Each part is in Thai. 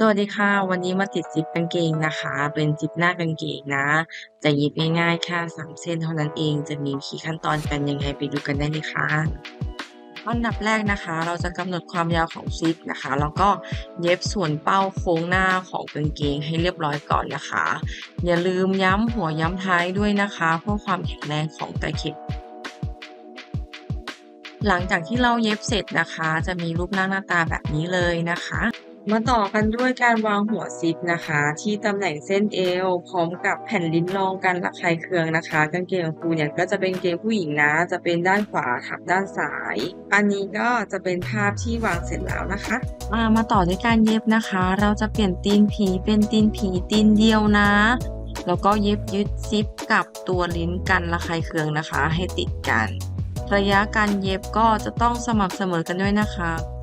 สวัสดีค่ะ วันนี้มาติดซิปกางเกงนะคะ เป็นซิปหน้ากางเกงนะ จะเย็บง่ายๆแค่3เส้นเท่านั้นเองจะมีกี่ขั้นตอนกันยังไงไปดูกันได้เลยค่ะอันดับแรกนะคะ เราจะกำหนดความยาวของซิปนะคะ แล้วก็เย็บส่วนเป้าโค้งหน้าของกางเกงให้เรียบร้อยก่อนนะคะ อย่าลืมย้ำหัวย้ำท้ายด้วยนะคะเพื่อความแข็งแรงของตะเข็บหลังจากที่เราเย็บเสร็จนะคะ จะมีรูปร่างหน้าตาแบบนี้เลยนะคะ มาต่อกันด้วยการวางหัวซิปนะคะ ที่ตำแหน่งเส้นเอว พร้อมกับแผ่นลิ้นรองกันระคายเคืองนะคะ กางเกงของครูเนี่ยก็จะเป็นเกงผู้หญิงนะ จะเป็นด้านขวาทับด้านซ้าย อันนี้ก็จะเป็นภาพที่วางเสร็จแล้วนะคะมามาต่อด้วยการเย็บนะคะ เราจะเปลี่ยนตีนผีเป็นตีนผีตีนเดียวนะแล้วก็เย็บยึดซิปกับตัวลิ้นกันระคายเคืองนะคะ ให้ติดกัน ระยะการเย็บก็จะต้องสม่ำเสมอกันด้วยนะคะ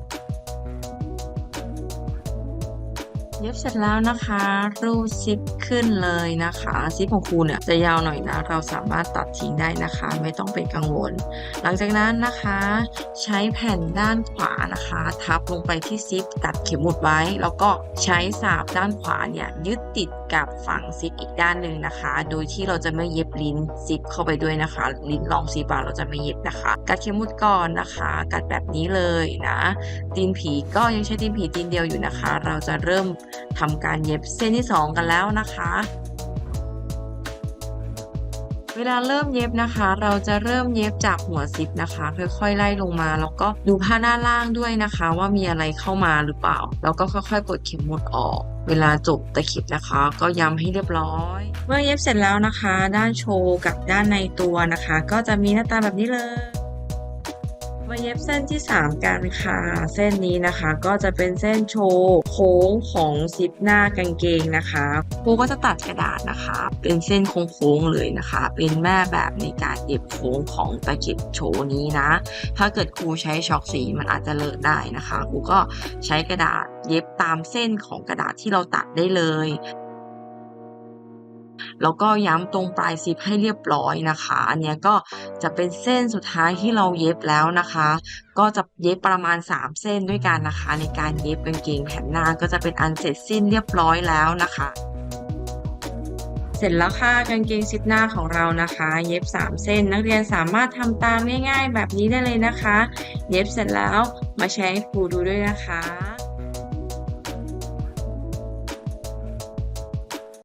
เย็บเสร็จแล้วนะคะ รูดซิปขึ้นเลยนะคะซิปของครูเนี่ยจะยาวหน่อยนะ เราสามารถตัดทิ้งได้นะคะ ไม่ต้องเป็นกังวล หลังจากนั้นนะคะ ใช้แผ่นด้านขวานะคะ ทับลงไปที่ซิปตัดเข็มหมุดไว้ แล้วก็ใช้สาบด้านขวาเนี่ยยึดติดกับฝั่งซิปอีกด้านหนึ่งนะคะ โดยที่เราจะไม่เย็บลิ้นซิปเข้าไปด้วยนะคะ ลิ้นรองซิปเราจะไม่เย็บนะคะ กัดเข็มหมุดก่อนนะคะ กัดแบบนี้เลยนะตีนผีก็ยังใช้ตีนผีตีนเดียวอยู่นะคะ เราจะเริ่ม ทำการเย็บเส้นที่ 2 กันแล้วนะคะ เวลาเริ่มเย็บนะคะ เราจะเริ่มเย็บจากหัวซิปนะคะ ค่อยๆไล่ลงมา แล้วก็ดูผ้าด้านล่างด้วยนะคะ ว่ามีอะไรเข้ามาหรือเปล่า แล้วก็ค่อยๆปลดเข็มหมดออกเวลาจบตะเข็บนะคะ ก็ย้ำให้เรียบร้อย เมื่อเย็บเสร็จแล้วนะคะ ด้านโชว์กับด้านในตัวนะคะ ก็จะมีหน้าตาแบบนี้เลย มาเย็บเส้นที่ 3 กันค่ะ เส้นนี้นะคะก็จะเป็นเส้นโชว์โค้งของซิปหน้ากางเกงนะคะครูก็จะตัดกระดาษนะคะ เป็นเส้นโค้งๆเลยนะคะ เป็นแม่แบบในการเย็บโค้งของตะเข็บโชว์นี้นะ ถ้าเกิดครูใช้ช็อกสีมันอาจจะเลอะได้นะคะครูก็ใช้กระดาษเย็บตามเส้นของกระดาษที่เราตัดได้เลย แล้วก็ย้ำตรงปลายซิปให้เรียบร้อยนะคะ อันนี้ก็จะเป็นเส้นสุดท้ายที่เราเย็บแล้วนะคะ ก็จะเย็บประมาณ 3 เส้นด้วยกันนะคะ ในการเย็บกางเกงแผ่นหน้าก็จะเป็นอันเสร็จสิ้นเรียบร้อยแล้วนะคะเสร็จแล้วค่ะกางเกงซิปหน้าของเรานะคะ เย็บ 3 เส้น นักเรียนสามารถทำตามง่ายๆ แบบนี้ได้เลยนะคะ เย็บเสร็จแล้วมาแชร์ให้ครูดูด้วยนะคะ